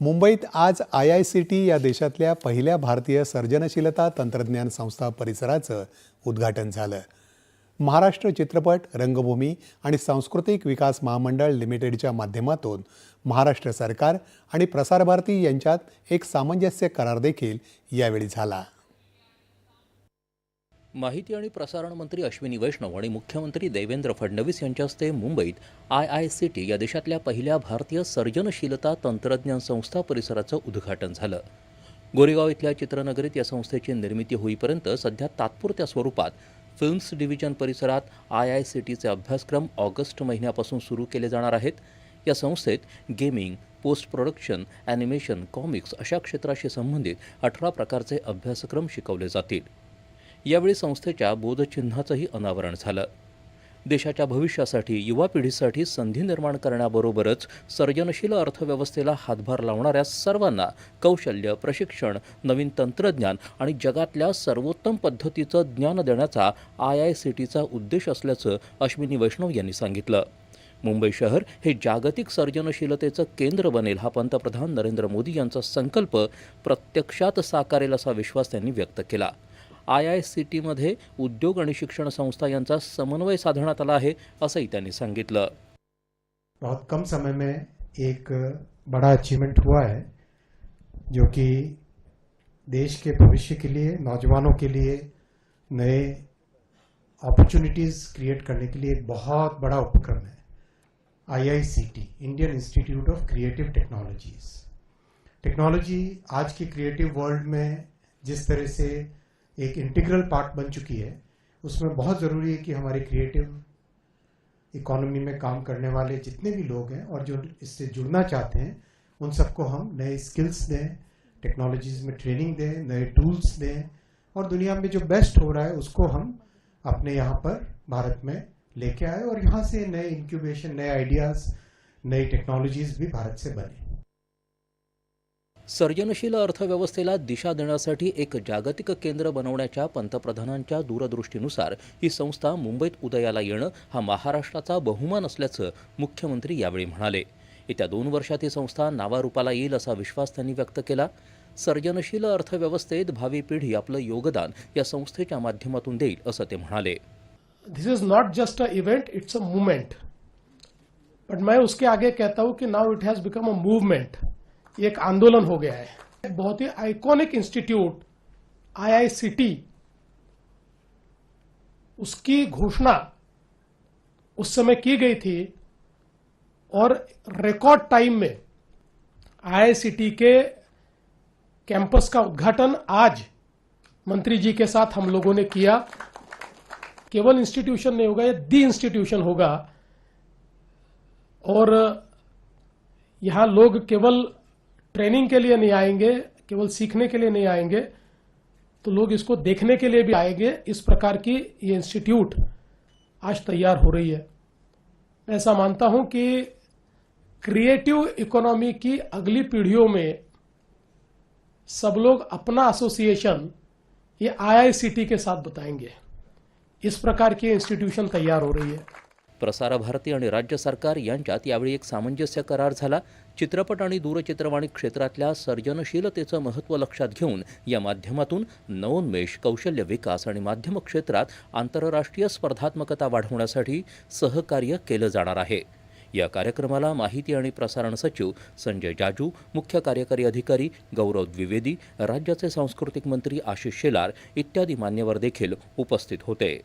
मुंबईत आज I I C T या देशातल्या पहिल्या भारतीय सर्जनशीलता तंत्रज्ञान संस्था परिसराचं उद्घाटन झालं. महाराष्ट्र चित्रपट रंगभूमी आणि सांस्कृतिक विकास महामंडळ लिमिटेडच्या माध्यमातून महाराष्ट्र सरकार आणि प्रसारभारती यांच्यात एक सामंजस्य करार देखील यावेळी झाला. माहिती आणि प्रसारण मंत्री अश्विनी वैष्णव आणि मुख्यमंत्री देवेंद्र फडणवीस यांच्या हस्ते मुंबईत आय आय सी टी या देशातल्या पहिल्या भारतीय सर्जनशीलता तंत्रज्ञान संस्था परिसराचं उद्घाटन झालं. गोरेगाव इथल्या चित्रनगरीत या संस्थेची निर्मिती होईपर्यंत सध्या तात्पुरत्या स्वरूपात फिल्म्स डिव्हिजन परिसरात आय आय सी टीचे अभ्यासक्रम ऑगस्ट महिन्यापासून सुरू केले जाणार आहेत. या संस्थेत gaming post production animation comics अशा क्षेत्राशी संबंधित अठरा प्रकारचे अभ्यासक्रम शिकवले जातील. यावेळी संस्थेच्या बोधचिन्हाचंही अनावरण झालं. देशाच्या भविष्यासाठी युवा पिढीसाठी संधी निर्माण करण्याबरोबरच सर्जनशील अर्थव्यवस्थेला हातभार लावणाऱ्या सर्वांना कौशल्य प्रशिक्षण नवीन तंत्रज्ञान आणि जगातल्या सर्वोत्तम पद्धतीचं ज्ञान देण्याचा आय आय सी टीचा उद्देश असल्याचं अश्विनी वैष्णव यांनी सांगितलं. मुंबई शहर हे जागतिक सर्जनशीलतेचं केंद्र बनेल हा पंतप्रधान नरेंद्र मोदी यांचा संकल्प प्रत्यक्षात साकारेल असा विश्वास त्यांनी व्यक्त केला. आय आय सी टीमध्ये उद्योग आणि शिक्षण संस्था यांचा समन्वय साधण्यात आला आहे, असंही बहुत कम समय में एक बड़ा अचीवमेंट हुआ है, जो कि देश के भविष्य के लिए, नौजवानों के लिए नए अपॉर्चुनिटीज़ क्रिएट करने के लिए एक बहुत बड़ा उपक्रम है। IICT Indian Institute of Creative Technologies Technology आज के क्रिएटिव वर्ल्ड में जिस तरह से एक इंटीग्रल पार्ट बन चुकी है। उसमें बहुत ज़रूरी है कि हमारे क्रिएटिव इकोनॉमी में काम करने वाले जितने भी लोग हैं और जो इससे जुड़ना चाहते हैं, उन सबको हम नए स्किल्स दें टेक्नोलॉजीज़ में ट्रेनिंग दें, नए टूल्स दें और दुनिया में जो बेस्ट हो रहा है उसको हम अपने यहाँ पर भारत में लेके आए और यहाँ से नए इंक्यूबेशन नए आइडियाज़ नई टेक्नोलॉजीज़ भी भारत से बने। सर्जनशील अर्थव्यवस्थेला दिशा देण्यासाठी एक जागतिक केंद्र बनवण्याच्या पंतप्रधानांच्या दूरदृष्टीनुसार ही संस्था मुंबईत उदयाला येणं हा महाराष्ट्राचा बहुमान असल्याचं मुख्यमंत्री यावेळी म्हणाले. येत्या दोन वर्षात ही संस्था नावारूपाला येईल असा विश्वास त्यांनी व्यक्त केला. सर्जनशील अर्थव्यवस्थेत भावी पिढी आपलं योगदान या संस्थेच्या माध्यमातून देईल असं ते म्हणाले. This is not just a event it's a movement but मैं उसके आगे कहता हूं कि now it has become a movement एक आंदोलन हो गया है। बहुत ही आइकॉनिक इंस्टीट्यूट आईआईसीटी उसकी घोषणा उस समय की गई थी और रिकॉर्ड टाइम में आईआईसीटी के कैंपस का उद्घाटन आज मंत्री जी के साथ हम लोगों ने किया। केवल इंस्टीट्यूशन नहीं होगा, ये दी इंस्टीट्यूशन होगा। और यहाँ लोग केवल ट्रेनिंग के लिए नहीं आएँगे, केवल सीखने के लिए नहीं आएँगे तो लोग इसको देखने के लिए भी आएँगे। इस प्रकार की ये इंस्टीट्यूट आज तैयार हो रही है। मैं ऐसा मानता हूँ कि क्रिएटिव इकोनॉमी की अगली पीढ़ियों में सब लोग अपना एसोसिएशन ये आईआईसीटी के साथ बताएँगे। इस प्रकार की इंस्टीट्यूशन तैयार हो रही है। प्रसार भारती आणि राज्य सरकार यांच्यात यावेळी एक सामंजस्य करार झाला. चित्रपट आणि दूरचित्रवाणी क्षेत्रातल्या सर्जनशीलतेचं महत्त्व लक्षात घेऊन या माध्यमातून नवोन्मेष कौशल्य विकास आणि माध्यम क्षेत्रात आंतरराष्ट्रीय स्पर्धात्मकता वाढवण्यासाठी सहकार्य केलं जाणार आहे. या कार्यक्रमाला माहिती आणि प्रसारण सचिव संजय जाजू मुख्य कार्यकारी अधिकारी गौरव द्विवेदी राज्याचे सांस्कृतिक मंत्री आशिष शेलार इत्यादी मान्यवर देखील उपस्थित होते.